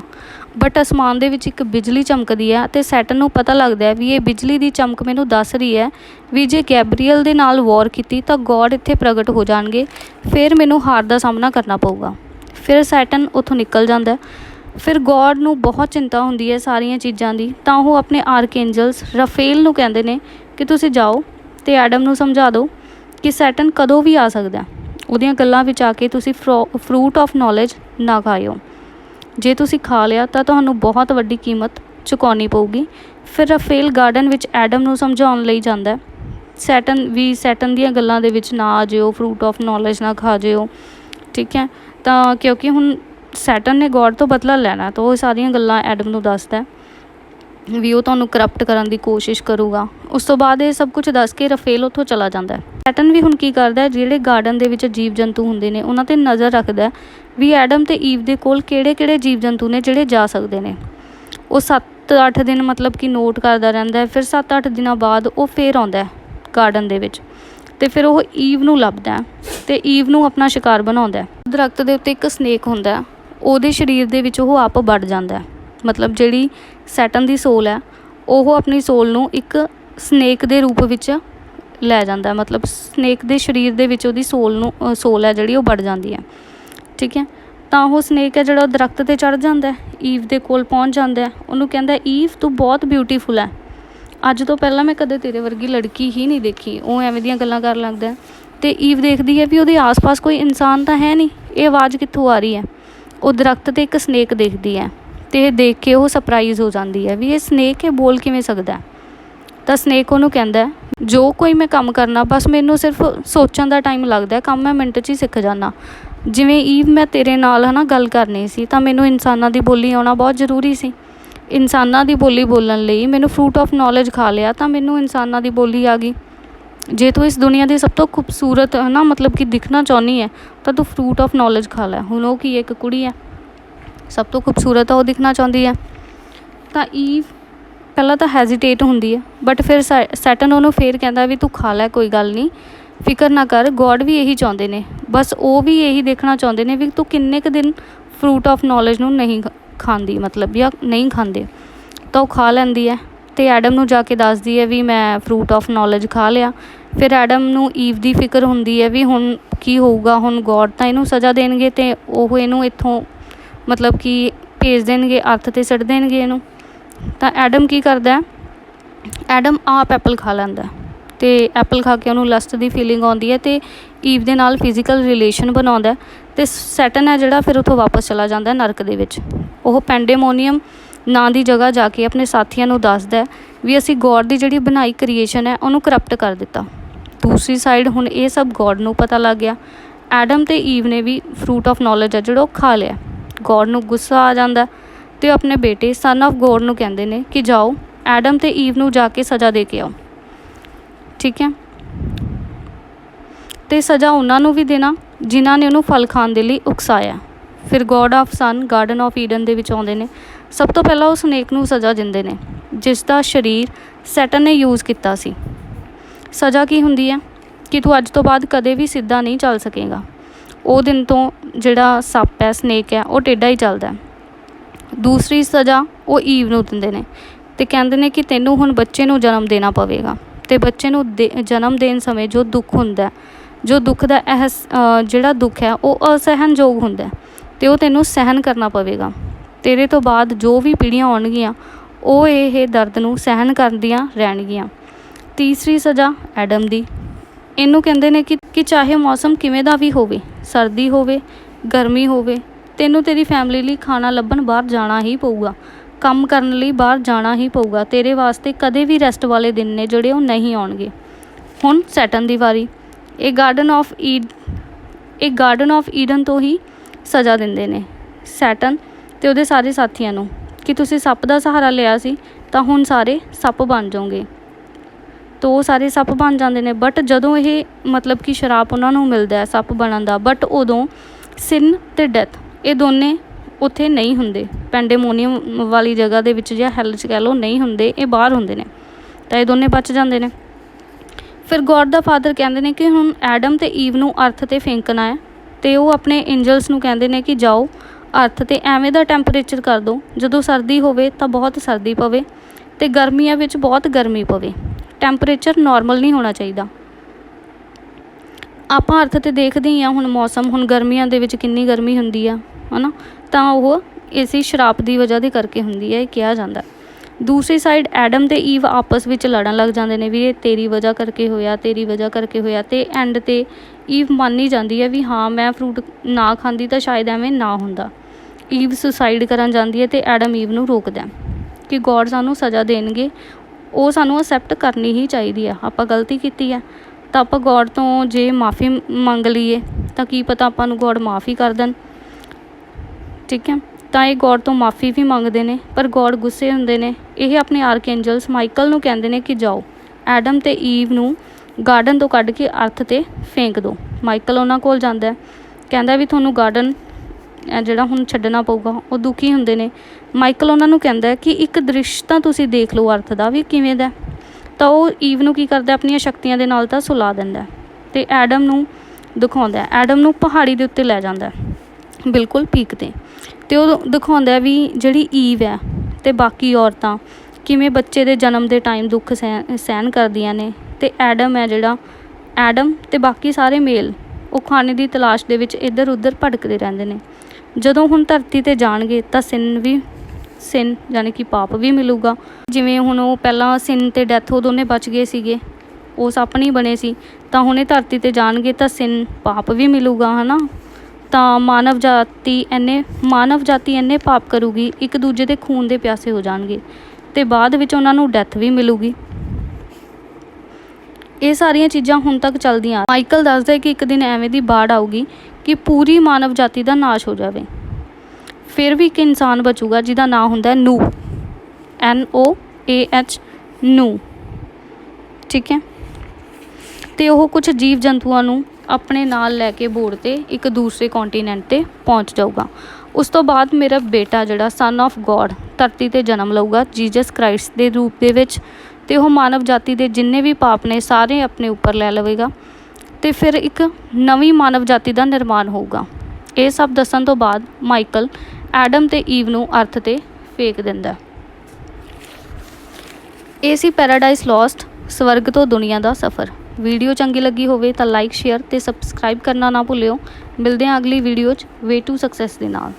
ਬਟ ਅਸਮਾਨ ਦੇ ਵਿੱਚ ਇੱਕ ਬਿਜਲੀ ਚਮਕਦੀ ਹੈ ਤੇ ਸੈਟਨ ਨੂੰ ਪਤਾ ਲੱਗਦਾ ਹੈ ਵੀ ਇਹ ਬਿਜਲੀ ਦੀ ਚਮਕ ਮੈਨੂੰ ਦੱਸ ਰਹੀ ਹੈ ਵੀ ਜੇ ਗੈਬਰੀਅਲ ਦੇ ਨਾਲ ਵਾਰ ਕੀਤੀ ਤਾਂ ਗੋਡ ਇੱਥੇ ਪ੍ਰਗਟ ਹੋ ਜਾਣਗੇ, ਫਿਰ ਮੈਨੂੰ ਹਾਰ ਦਾ ਸਾਹਮਣਾ ਕਰਨਾ ਪਊਗਾ। ਫਿਰ ਸੈਟਨ ਉੱਥੋਂ ਨਿਕਲ ਜਾਂਦਾ ਫਿਰ ਗੋਡ ਨੂੰ ਬਹੁਤ ਚਿੰਤਾ ਹੁੰਦੀ ਹੈ ਸਾਰੀਆਂ ਚੀਜ਼ਾਂ ਦੀ, ਤਾਂ ਉਹ ਆਪਣੇ ਆਰਕਐਂਜਲਸ ਰਫੇਲ ਨੂੰ ਕਹਿੰਦੇ ਨੇ ਕਿ ਤੁਸੀਂ ਜਾਓ ਤੇ ਐਡਮ ਨੂੰ ਸਮਝਾ ਦਿਓ ਕਿ ਸੈਟਨ ਕਦੋਂ ਵੀ ਆ ਸਕਦਾ ਉਹਦੀਆਂ ਗੱਲਾਂ ਵਿੱਚ ਆ ਕੇ ਤੁਸੀਂ ਫਰੂਟ ਆਫ ਨੌਲੇਜ ਨਾ ਖਾਇਓ। ਜੇ ਤੁਸੀਂ ਖਾ ਲਿਆ ਤਾਂ ਤੁਹਾਨੂੰ ਬਹੁਤ ਵੱਡੀ ਕੀਮਤ ਚੁਕਾਉਣੀ ਪਊਗੀ। ਫਿਰ ਰਫੇਲ ਗਾਰਡਨ ਵਿੱਚ ਐਡਮ ਨੂੰ ਸਮਝਾਉਣ ਲਈ ਜਾਂਦਾ ਹੈ। ਸੈਟਨ ਵੀ ਸੈਟਨ ਦੀਆਂ ਗੱਲਾਂ ਦੇ ਵਿੱਚ ਨਾ ਆ ਜਿਓ ਫਰੂਟ ਆਫ ਨੌਲੇਜ ਨਾ ਖਾ ਜਿਓ, ਠੀਕ ਹੈ? ਤਾਂ ਕਿਉਂਕਿ ਹੁਣ ਸੈਟਨ ਨੇ ਗੋਡ ਤੋਂ ਬਦਲਾ ਲੈਣਾ ਤਾਂ ਉਹ ਸਾਰੀਆਂ ਗੱਲਾਂ ਐਡਮ ਨੂੰ ਦੱਸਦਾ ਵੀ ਉਹ ਤੁਹਾਨੂੰ ਕਰਪਟ ਕਰਨ ਦੀ ਕੋਸ਼ਿਸ਼ ਕਰੂਗਾ। ਉਸ ਤੋਂ ਬਾਅਦ ਇਹ ਸਭ ਕੁਝ ਦੱਸ ਕੇ ਰਫੇਲ ਉੱਥੋਂ ਚਲਾ ਜਾਂਦਾ ਹੈ। ਸੈਟਨ ਵੀ ਹੁਣ ਕੀ ਕਰਦਾ ਹੈ, ਜਿਹੜੇ ਗਾਰਡਨ ਦੇ ਵਿੱਚ ਜੀਵ ਜੰਤੂ ਹੁੰਦੇ ਨੇ, ਉਹਨਾਂ ਤੇ ਨਜ਼ਰ ਰੱਖਦਾ ਵੀ ਐਡਮ ਤੇ ਈਵ ਦੇ ਕੋਲ ਕਿਹੜੇ-ਕਿਹੜੇ ਜੀਵ ਜੰਤੂ ਨੇ ਜਿਹੜੇ ਜਾ ਸਕਦੇ ਨੇ? ਉਹ 7-8 ਦਿਨ ਮਤਲਬ ਕਿ ਨੋਟ ਕਰਦਾ ਰਹਿੰਦਾ ਹੈ, ਫਿਰ 7-8 ਦਿਨਾਂ ਬਾਅਦ ਉਹ ਫੇਰ ਆਉਂਦਾ ਹੈ ਗਾਰਡਨ ਦੇ ਵਿੱਚ ਤੇ ਫਿਰ ਉਹ ਈਵ ਨੂੰ ਲੱਭਦਾ ਹੈ ਤੇ ਈਵ ਨੂੰ ਆਪਣਾ ਸ਼ਿਕਾਰ ਬਣਾਉਂਦਾ ਹੈ। ਦਰਖਤ ਦੇ ਉੱਤੇ ਇੱਕ ਸਨੇਕ ਹੁੰਦਾ ਹੈ, ਉਹਦੇ ਸਰੀਰ ਦੇ ਵਿੱਚ ਉਹ ਆਪ ਵੜ ਜਾਂਦਾ ਹੈ। ਮਤਲਬ ਜਿਹੜੀ ਸੈਟਨ ਦੀ ਸੋਲ ਹੈ, ਉਹ ਆਪਣੀ ਸੋਲ ਨੂੰ ਇੱਕ ਸਨੇਕ ਦੇ ਰੂਪ ਵਿੱਚ ਲੈ ਜਾਂਦਾ ਮਤਲਬ ਸਨੇਕ ਦੇ ਸਰੀਰ ਦੇ ਵਿੱਚ ਉਹਦੀ ਸੋਲ ਨੂੰ ਸੋਲ ਹੈ ਜਿਹੜੀ, ਉਹ ਵੜ ਜਾਂਦੀ ਹੈ। ਠੀਕ ਹੈ? ਤਾਂ ਉਹ ਸਨੇਕ ਹੈ ਜਿਹੜਾ ਉਹ ਦਰਖਤ ਤੇ ਚੜ ਜਾਂਦਾ ਈਵ ਦੇ ਕੋਲ ਪਹੁੰਚ ਜਾਂਦਾ ਉਹਨੂੰ ਕਹਿੰਦਾ ਈਵ ਤੂੰ ਬਹੁਤ ਬਿਊਟੀਫੁਲ ਹੈ। ਅੱਜ ਤੋਂ ਪਹਿਲਾਂ ਮੈਂ ਕਦੇ ਤੇਰੇ ਵਰਗੀ ਲੜਕੀ ਹੀ ਨਹੀਂ ਦੇਖੀ। ਉਹ ਐਵੇਂ ਦੀਆਂ ਗੱਲਾਂ ਕਰਨ ਲੱਗਦਾ ਹੈ। ਤੇ ਈਵ ਦੇਖਦੀ ਹੈ ਵੀ ਉਹਦੇ ਆਸ-ਪਾਸ ਕੋਈ ਇਨਸਾਨ ਤਾਂ ਹੈ ਨਹੀਂ। ਇਹ ਆਵਾਜ਼ ਕਿੱਥੋਂ ਆ ਰਹੀ ਹੈ? ਉਹ ਦਰਖਤ ਤੇ ਇੱਕ ਸਨੇਕ ਦੇਖਦੀ ਹੈ ਤੇ ਇਹ ਦੇਖ ਕੇ ਉਹ ਸਰਪ੍ਰਾਈਜ਼ ਹੋ ਜਾਂਦੀ ਹੈ ਵੀ ਇਹ ਸਨੇਕ ਇਹ ਬੋਲ ਕਿਵੇਂ ਸਕਦਾ ਤਾਂ ਸਨੇਕ ਉਹਨੂੰ ਕਹਿੰਦਾ ਜੋ ਕੋਈ ਮੈਂ ਕੰਮ ਕਰਨਾ, ਬਸ ਮੈਨੂੰ ਸਿਰਫ ਸੋਚਣ ਦਾ ਟਾਈਮ ਲੱਗਦਾ ਕੰਮ ਮੈਂ ਮਿੰਟ 'ਚ ਹੀ ਸਿੱਖ ਜਾਂਦਾ। ਜਿਵੇਂ ਈਵ ਮੈਂ ਤੇਰੇ ਨਾਲ ਹੈ ਨਾ ਗੱਲ ਕਰਨੀ ਸੀ, ਤਾਂ ਮੈਨੂੰ ਇਨਸਾਨਾਂ ਦੀ ਬੋਲੀ ਆਉਣਾ ਬਹੁਤ ਜ਼ਰੂਰੀ ਸੀ। ਇਨਸਾਨਾਂ ਦੀ ਬੋਲੀ ਬੋਲਣ ਲਈ ਮੈਨੂੰ ਫਰੂਟ ਆਫ ਨੌਲੇਜ ਖਾ ਲਿਆ ਤਾਂ ਮੈਨੂੰ ਇਨਸਾਨਾਂ ਦੀ ਬੋਲੀ ਆ ਗਈ। ਜੇ ਤੂੰ ਇਸ ਦੁਨੀਆ ਦੀ ਸਭ ਤੋਂ ਖੂਬਸੂਰਤ ਹੈ ਨਾ ਮਤਲਬ ਕਿ ਦਿਖਣਾ ਚਾਹੁੰਦੀ ਹੈ ਤਾਂ ਤੂੰ ਫਰੂਟ ਆਫ ਨੌਲੇਜ ਖਾ ਲੈ। ਹੁਣ ਉਹ ਕੀ ਇੱਕ ਕੁੜੀ ਹੈ ਸਭ ਤੋਂ ਖੂਬਸੂਰਤ ਉਹ ਦਿਖਣਾ ਚਾਹੁੰਦੀ ਹੈ ਤਾਂ ਈਵ ਪਹਿਲਾਂ ਤਾਂ ਹੈਜ਼ਿਟੇਟ ਹੁੰਦੀ ਹੈ ਬਟ ਫਿਰ ਸੈਟਨ ਉਹਨੂੰ ਫੇਰ ਕਹਿੰਦਾ ਵੀ ਤੂੰ ਖਾ ਲੈ, ਕੋਈ ਗੱਲ ਨਹੀਂ ਫਿਕਰ ਨਾ ਕਰ ਗੋਡ ਵੀ ਇਹੀ ਚਾਹੁੰਦੇ ਨੇ। ਬਸ ਉਹ ਵੀ ਇਹੀ ਦੇਖਣਾ ਚਾਹੁੰਦੇ ਨੇ ਵੀ ਤੂੰ ਕਿੰਨੇ ਕੁ ਦਿਨ ਫਰੂਟ ਆਫ ਨੌਲੇਜ ਨੂੰ ਨਹੀਂ ਖਾਂਦੀ, ਮਤਲਬ ਜਾਂ ਨਹੀਂ ਖਾਂਦੇ। ਤਾਂ ਉਹ ਖਾ ਲੈਂਦੀ ਹੈ ਤੇ ਐਡਮ ਨੂੰ ਜਾ ਕੇ ਦੱਸਦੀ ਹੈ ਵੀ ਮੈਂ ਫਰੂਟ ਆਫ ਨੌਲੇਜ ਖਾ ਲਿਆ। ਫਿਰ ਐਡਮ ਨੂੰ ਈਵ ਦੀ ਫਿਕਰ ਹੁੰਦੀ ਹੈ ਵੀ ਹੁਣ ਕੀ ਹੋਊਗਾ, ਹੁਣ ਗੋਡ ਤਾਂ ਇਹਨੂੰ ਸਜ਼ਾ ਦੇਣਗੇ ਤੇ ਉਹ ਇਹਨੂੰ ਇੱਥੋਂ ਮਤਲਬ ਕਿ ਭੇਜ ਦੇਣਗੇ, ਅਰਥ ਤੇ ਸੱਟ ਦੇਣਗੇ ਇਹਨੂੰ। ਤਾਂ ਐਡਮ ਕੀ ਕਰਦਾ ਹੈ? ਐਡਮ ਆਪ ਐਪਲ ਖਾ ਲੈਂਦਾ ਤੇ ਐਪਲ ਖਾ ਕੇ ਉਹਨੂੰ ਲਸਟ ਦੀ ਫੀਲਿੰਗ ਆਉਂਦੀ ਹੈ ਤੇ ਈਵ ਦੇ ਨਾਲ ਫਿਜ਼ੀਕਲ ਰਿਲੇਸ਼ਨ ਬਣਾਉਂਦਾ ਹੈ ਤੇ ਸੈਟਨ ਹੈ ਜਿਹੜਾ ਫਿਰ ਉੱਥੋਂ ਵਾਪਸ ਚਲਾ ਜਾਂਦਾ ਨਰਕ ਦੇ ਵਿੱਚ। ਉਹ ਪੈਂਡੇਮੋਨੀਅਮ ਨਾਂ ਦੀ ਜਗ੍ਹਾ ਜਾ ਕੇ ਆਪਣੇ ਸਾਥੀਆਂ ਨੂੰ ਦੱਸਦਾ ਵੀ ਅਸੀਂ ਗੋਡ ਦੀ ਜਿਹੜੀ ਬਣਾਈ ਕ੍ਰੀਏਸ਼ਨ ਹੈ ਉਹਨੂੰ ਕਰਪਟ ਕਰ ਦਿੱਤਾ। ਦੂਸਰੀ ਸਾਈਡ ਹੁਣ ਇਹ ਸਭ ਗੋਡ ਨੂੰ ਪਤਾ ਲੱਗ ਗਿਆ। ਐਡਮ ਤੇ ਈਵ ਨੇ ਵੀ ਫਰੂਟ ਆਫ ਨੌਲੇਜ ਹੈ ਜਿਹੜਾ ਉਹ ਖਾ ਲਿਆ। ਗੋਡ ਨੂੰ ਗੁੱਸਾ ਆ ਜਾਂਦਾ ਹੈ ਤੇ ਉਹ ਆਪਣੇ ਬੇਟੇ ਸਨ ਆਫ ਗੋਡ ਨੂੰ ਕਹਿੰਦੇ ਨੇ ਕਿ ਜਾਓ ਐਡਮ ਤੇ ਈਵ ਨੂੰ ਜਾ ਕੇ ਸਜ਼ਾ ਦੇ ਕੇ ਆਓ। ਠੀਕ ਹੈ। ਤੇ ਸਜ਼ਾ ਉਹਨਾਂ ਨੂੰ ਵੀ ਦੇਣਾ, ਜਿਨ੍ਹਾਂ ਨੇ ਉਹਨੂੰ ਫਲ ਖਾਣ ਦੇ ਲਈ ਉਕਸਾਇਆ। ਫਿਰ God of son garden of Eden ਦੇ ਵਿੱਚ ਆਉਂਦੇ ਨੇ। ਸਭ ਤੋਂ ਪਹਿਲਾਂ ਉਹ ਸਨੇਕ ਨੂੰ ਸਜ਼ਾ ਦਿੰਦੇ ਨੇ, ਜਿਸ ਦਾ ਸਰੀਰ ਸੈਟਨ ਨੇ ਯੂਜ਼ ਕੀਤਾ ਸੀ। ਸਜ਼ਾ ਕੀ ਹੁੰਦੀ ਹੈ? ਕਿ ਤੂੰ ਅੱਜ ਤੋਂ ਬਾਅਦ ਕਦੇ ਵੀ ਸਿੱਧਾ ਨਹੀਂ ਚੱਲ ਸਕੇਗਾ। ਉਹ ਦਿਨ ਤੋਂ ਜਿਹੜਾ ਸੱਪ ਹੈ ਸਨੇਕ ਹੈ, ਉਹ ਟੇਢਾ ਹੀ ਚੱਲਦਾ ਦੂਸਰੀ ਸਜ਼ਾ ਉਹ ਈਵ ਨੂੰ ਦਿੰਦੇ ਨੇ ਤੇ ਕਹਿੰਦੇ ਨੇ ਕਿ ਤੈਨੂੰ ਹੁਣ ਬੱਚੇ ਨੂੰ ਜਨਮ ਦੇਣਾ ਪਵੇਗਾ। ਤੇ ਬੱਚੇ ਨੂੰ ਦੇ- ਜਨਮ ਦੇਣ ਸਮੇਂ ਜੋ ਦੁੱਖ ਹੁੰਦਾ ਜੋ ਦੁੱਖ ਦਾ ਇਹ ਜਿਹੜਾ ਦੁੱਖ ਹੈ, ਉਹ ਅਸਹਿਣਯੋਗ ਹੁੰਦਾ ਹੈ, ਤੇ ਉਹ ਤੈਨੂੰ ਸਹਿਨ ਕਰਨਾ ਪਵੇਗਾ। ਤੇਰੇ ਤੋਂ ਬਾਅਦ ਜੋ ਵੀ ਪੀੜ੍ਹੀਆਂ ਆਉਣਗੀਆਂ, ਉਹ ਇਹ ਦਰਦ ਨੂੰ ਸਹਿਨ ਕਰਦੀਆਂ ਰਹਿਣਗੀਆਂ। ਤੀਸਰੀ ਸਜ਼ਾ, ਐਡਮ ਦੀ। ਇਹਨੂੰ ਕਹਿੰਦੇ ਨੇ ਕਿ ਕਿ ਚਾਹੇ ਮੌਸਮ ਕਿਵੇਂ ਦਾ ਵੀ ਹੋਵੇ, ਸਰਦੀ ਹੋਵੇ, ਗਰਮੀ ਹੋਵੇ, ਤੈਨੂੰ ਤੇਰੀ ਫੈਮਿਲੀ ਲਈ ਖਾਣਾ ਲੱਭਣ ਬਾਹਰ ਜਾਣਾ ਹੀ ਪਊਗਾ। ਕੰਮ ਕਰਨ ਲਈ ਬਾਹਰ ਜਾਣਾ ਹੀ ਪਊਗਾ। ਤੇਰੇ ਵਾਸਤੇ ਕਦੇ ਵੀ ਰੈਸਟ ਵਾਲੇ ਦਿਨ ਨੇ ਜਿਹੜੇ ਉਹ ਨਹੀਂ ਆਉਣਗੇ। ਹੁਣ ਸੈਟਨ ਦੀ ਵਾਰੀ। ਇਹ ਗਾਰਡਨ ਆਫ ਈਡ ਇਹ ਗਾਰਡਨ ਆਫ ਈਡਨ ਤੋਂ ਹੀ ਸਜ਼ਾ ਦਿੰਦੇ ਨੇ ਸੈਟਨ ਤੇ ਉਹਦੇ ਸਾਰੇ ਸਾਥੀਆਂ ਨੂੰ। ਕਿ ਤੁਸੀਂ ਸੱਪ ਦਾ ਸਹਾਰਾ ਲਿਆ ਸੀ, ਤਾਂ ਹੁਣ ਸਾਰੇ ਸੱਪ ਬਣ ਜਾਓਗੇ। ਤੋ ਉਹ ਸਾਰੇ ਸੱਪ ਬਣ ਜਾਂਦੇ ਨੇ ਬਟ ਜਦੋਂ ਇਹ ਮਤਲਬ ਕਿ ਸ਼ਰਾਪ ਉਹਨਾਂ ਨੂੰ ਮਿਲਦਾ ਹੈ ਸੱਪ ਬਣਨ ਦਾ ਬਟ ਉਦੋਂ ਸਿਨ ਤੇ ਡੈਥ ਇਹ ਦੋਨੇ ਉੱਥੇ ਨਹੀਂ ਹੁੰਦੇ। ਪੈਂਡੇਮੋਨੀਅਮ ਵਾਲੀ ਜਗ੍ਹਾ ਦੇ ਵਿੱਚ ਜਾਂ ਹੈਲ 'ਚ ਕਹਿ ਲਓ, ਨਹੀਂ ਹੁੰਦੇ, ਇਹ ਬਾਹਰ ਹੁੰਦੇ ਨੇ। ਤਾਂ ਇਹ ਦੋਨੇ ਬਚ ਜਾਂਦੇ ਨੇ। ਫਿਰ ਗੋਡ ਦਾ ਫਾਦਰ ਕਹਿੰਦੇ ਨੇ ਕਿ ਹੁਣ ਐਡਮ ਤੇ ਈਵ ਨੂੰ ਅਰਥ ਤੇ ਫੇਂਕਣਾ ਹੈ ਤੇ ਉਹ ਆਪਣੇ ਐਂਜਲਸ ਨੂੰ ਕਹਿੰਦੇ ਨੇ ਕਿ ਜਾਓ, ਅਰਥ ਤੇ ਐਵੇਂ ਦਾ ਟੈਂਪਰੇਚਰ ਕਰ ਦਿਓ ਜਦੋਂ ਸਰਦੀ ਹੋਵੇ ਤਾਂ ਬਹੁਤ ਸਰਦੀ ਪਵੇ ਤੇ ਗਰਮੀਆਂ ਵਿੱਚ ਬਹੁਤ ਗਰਮੀ ਪਵੇ। ਟੈਂਪਰੇਚਰ ਨਾਰਮਲ ਨਹੀਂ ਹੋਣਾ ਚਾਹੀਦਾ। ਆਪਾਂ ਅਰਥ ਤੇ ਦੇਖਦੇ ਹੀ ਆ ਹੁਣ ਮੌਸਮ, ਹੁਣ ਗਰਮੀਆਂ ਦੇ ਵਿੱਚ ਕਿੰਨੀ ਗਰਮੀ ਹੁੰਦੀ ਆ। ਹਨਾ? ਤਾਂ ਉਹ ਇਸੇ ਸ਼ਰਾਪ ਦੀ ਵਜ੍ਹਾ ਦੇ ਕਰਕੇ ਹੁੰਦੀ ਹੈ, ਇਹ ਕਿਹਾ ਜਾਂਦਾ ਦੂਸਰੀ ਸਾਈਡ ਐਡਮ ਤੇ ਈਵ ਆਪਸ ਵਿੱਚ ਲੜਨ ਲੱਗ ਜਾਂਦੇ ਨੇ ਵੀ ਇਹ ਤੇਰੀ ਵਜ੍ਹਾ ਕਰਕੇ ਹੋਇਆ, ਤੇਰੀ ਵਜ੍ਹਾ ਕਰਕੇ ਹੋਇਆ ਤੇ ਐਂਡ ਤੇ ਈਵ ਮੰਨ ਹੀ ਜਾਂਦੀ ਹੈ ਵੀ ਹਾਂ, ਮੈਂ ਫਰੂਟ ਨਾ ਖਾਂਦੀ ਤਾਂ ਸ਼ਾਇਦ ਐਵੇਂ ਨਾ ਹੁੰਦਾ। ਈਵ ਸੁਸਾਈਡ ਕਰਨ ਜਾਂਦੀ ਹੈ ਤੇ ਐਡਮ ਈਵ ਨੂੰ ਰੋਕਦਾ ਕਿ ਗੋਡ ਸਾਨੂੰ ਸਜ਼ਾ ਦੇਣਗੇ। ਉਹ ਸਾਨੂੰ ਅਸੈਪਟ ਕਰਨੀ ਹੀ ਚਾਹੀਦੀ ਆ ਆਪਾਂ ਗਲਤੀ ਕੀਤੀ ਆ ਤਾਂ ਆਪਾਂ ਗੋਡ ਤੋਂ ਜੇ ਮਾਫੀ ਮੰਗ ਲਈਏ, ਤਾਂ ਕੀ ਪਤਾ ਆਪਾਂ ਨੂੰ ਗੋਡ ਮਾਫੀ ਕਰ ਦੇਣ। ਠੀਕ ਹੈ। ਤਾਂ ਇਹ ਗੋਡ ਤੋਂ ਮਾਫੀ ਵੀ ਮੰਗਦੇ ਨੇ, ਪਰ ਗੋਡ ਗੁੱਸੇ ਹੁੰਦੇ ਨੇ। ਇਹ ਆਪਣੇ ਆਰਕੈਂਜਲਸ ਮਾਈਕਲ ਨੂੰ ਕਹਿੰਦੇ ਨੇ ਕਿ ਜਾਓ, ਐਡਮ ਤੇ ਈਵ ਨੂੰ ਗਾਰਡਨ ਤੋਂ ਕੱਢ ਕੇ ਅਰਥ ਤੇ ਫੇਂਕ ਦਿਓ ਮਾਈਕਲ ਉਹਨਾਂ ਕੋਲ ਜਾਂਦਾ ਕਹਿੰਦਾ ਵੀ ਤੁਹਾਨੂੰ ਗਾਰਡਨ ਜਿਹੜਾ ਹੁਣ ਛੱਡਣਾ ਪਊਗਾ, ਉਹ ਦੁਖੀ ਹੁੰਦੇ ਨੇ। ਮਾਈਕਲ ਉਹਨਾਂ ਨੂੰ ਕਹਿੰਦਾ ਕਿ ਇੱਕ ਦ੍ਰਿਸ਼ ਤਾਂ ਤੁਸੀਂ ਦੇਖ ਲਓ ਅਰਥ ਦਾ ਵੀ ਕਿਵੇਂ ਦਾ ਤਾਂ ਉਹ ਈਵ ਨੂੰ ਕੀ ਕਰਦਾ ਆਪਣੀਆਂ ਸ਼ਕਤੀਆਂ ਦੇ ਨਾਲ ਤਾਂ ਸੁਲਾ ਦਿੰਦਾ ਹੈ। ਤੇ ਐਡਮ ਨੂੰ ਦਿਖਾਉਂਦਾ ਐਡਮ ਨੂੰ ਪਹਾੜੀ ਦੇ ਉੱਤੇ ਲੈ ਜਾਂਦਾ ਬਿਲਕੁਲ ਪੀਕ ਤੇ ਤੇ ਉਹ ਦਿਖਾਉਂਦਾ ਵੀ ਜਿਹੜੀ ਈਵ ਹੈ ਤੇ ਬਾਕੀ ਔਰਤਾਂ ਕਿਵੇਂ ਬੱਚੇ ਦੇ ਜਨਮ ਦੇ ਟਾਈਮ ਦੁੱਖ ਸਹਿ ਸਹਿਨ ਕਰਦੀਆਂ ਨੇ ਤੇ ਐਡਮ ਹੈ ਜਿਹੜਾ ਐਡਮ ਤੇ ਬਾਕੀ ਸਾਰੇ ਮੇਲ ਉਹ ਖਾਣੇ ਦੀ ਤਲਾਸ਼ ਦੇ ਵਿੱਚ ਇੱਧਰ ਉੱਧਰ ਭਟਕਦੇ ਰਹਿੰਦੇ ਨੇ। ਜਦੋਂ ਹੁਣ ਧਰਤੀ ਤੇ ਜਾਣਗੇ ਤਾਂ ਸਿਨ ਵੀ ਸਿਨ ਯਾਨੀ ਕਿ ਪਾਪ ਵੀ ਮਿਲੂਗਾ। ਜਿਵੇਂ ਹੁਣ ਉਹ ਪਹਿਲਾਂ ਸਿਨ ਤੇ ਡੈਥ ਉਹ ਦੋਨੇ ਬਚ ਗਏ ਸੀਗੇ, ਉਹ ਸੱਪ ਨਹੀਂ ਬਣੇ ਸੀ, ਤਾਂ ਹੁਣ ਇਹ ਧਰਤੀ ਤੇ ਜਾਣਗੇ ਤਾਂ ਸਿਨ ਪਾਪ ਵੀ ਮਿਲੂਗਾ, ਹਨਾ? ਤਾਂ ਮਾਨਵ ਜਾਤੀ ਐਨੇ ਮਾਨਵ ਜਾਤੀ ਐਨੇ ਪਾਪ ਕਰੂਗੀ, ਇੱਕ ਦੂਜੇ ਦੇ ਖੂਨ ਦੇ ਪਿਆਸੇ ਹੋ ਜਾਣਗੇ ਤੇ ਬਾਅਦ ਵਿੱਚ ਉਹਨਾਂ ਨੂੰ ਡੈਥ ਵੀ ਮਿਲੂਗੀ। ਇਹ ਸਾਰੀਆਂ ਚੀਜ਼ਾਂ ਹੁਣ ਤੱਕ ਚੱਲਦੀਆਂ। ਮਾਈਕਲ ਦੱਸਦਾ ਹੈ ਕਿ ਇੱਕ ਦਿਨ ਐਵੇਂ ਦੀ ਬਾੜ ਆਊਗੀ ਕਿ ਪੂਰੀ ਮਾਨਵ ਜਾਤੀ ਦਾ ਨਾਸ਼ ਹੋ ਜਾਵੇ। ਫਿਰ ਵੀ ਇੱਕ ਇਨਸਾਨ ਬਚੂਗਾ ਜਿਹਦਾ ਨਾਂ ਹੁੰਦਾ ਹੈ ਨੂ ਐਨ ਓ ਏ ਐਚ ਨੂ ਠੀਕ ਹੈ? ਤੇ ਉਹ ਕੁਝ ਜੀਵ ਜੰਤੂਆਂ ਨੂੰ ਆਪਣੇ ਨਾਲ ਲੈ ਕੇ ਬੋਰਡ ਤੇ ਇੱਕ ਦੂਸਰੇ ਕੰਟੀਨੈਂਟ ਤੇ ਪਹੁੰਚ ਜਾਊਗਾ। ਉਸ ਤੋਂ ਬਾਅਦ ਮੇਰਾ ਬੇਟਾ ਜਿਹੜਾ ਸਨ ਆਫ ਗੋਡ ਧਰਤੀ 'ਤੇ ਜਨਮ ਲਊਗਾ ਜੀਸਸ ਕ੍ਰਾਈਸਟ ਦੇ ਰੂਪ ਦੇ ਵਿੱਚ। ਅਤੇ ਉਹ ਮਾਨਵ ਜਾਤੀ ਦੇ ਜਿੰਨੇ ਵੀ ਪਾਪ ਨੇ, ਸਾਰੇ ਆਪਣੇ ਉੱਪਰ ਲੈ ਲਵੇਗਾ। ਅਤੇ ਫਿਰ ਇੱਕ ਨਵੀਂ ਮਾਨਵ ਜਾਤੀ ਦਾ ਨਿਰਮਾਣ ਹੋਊਗਾ। ਇਹ ਸਭ ਦੱਸਣ ਤੋਂ ਬਾਅਦ ਮਾਈਕਲ ਐਡਮ ਤੇ ਈਵ ਨੂੰ ਅਰਥ 'ਤੇ ਫੇਕ ਦਿੰਦਾ ਇਹ ਸੀ ਪੈਰਾਡਾਈਸ ਲੋਸਟ ਸਵਰਗ ਤੋਂ ਦੁਨੀਆ ਦਾ ਸਫ਼ਰ। ਵੀਡੀਓ ਚੰਗੀ ਲੱਗੀ ਹੋਵੇ ਤਾਂ ਲਾਈਕ, ਸ਼ੇਅਰ ਤੇ ਸਬਸਕ੍ਰਾਈਬ ਕਰਨਾ ਨਾ ਭੁੱਲਿਓ। ਮਿਲਦੇ ਹਾਂ ਅਗਲੀ ਵੀਡੀਓ 'ਚ। ਵੇ ਟੂ ਸਕਸੈਸ ਦੇ ਨਾਲ।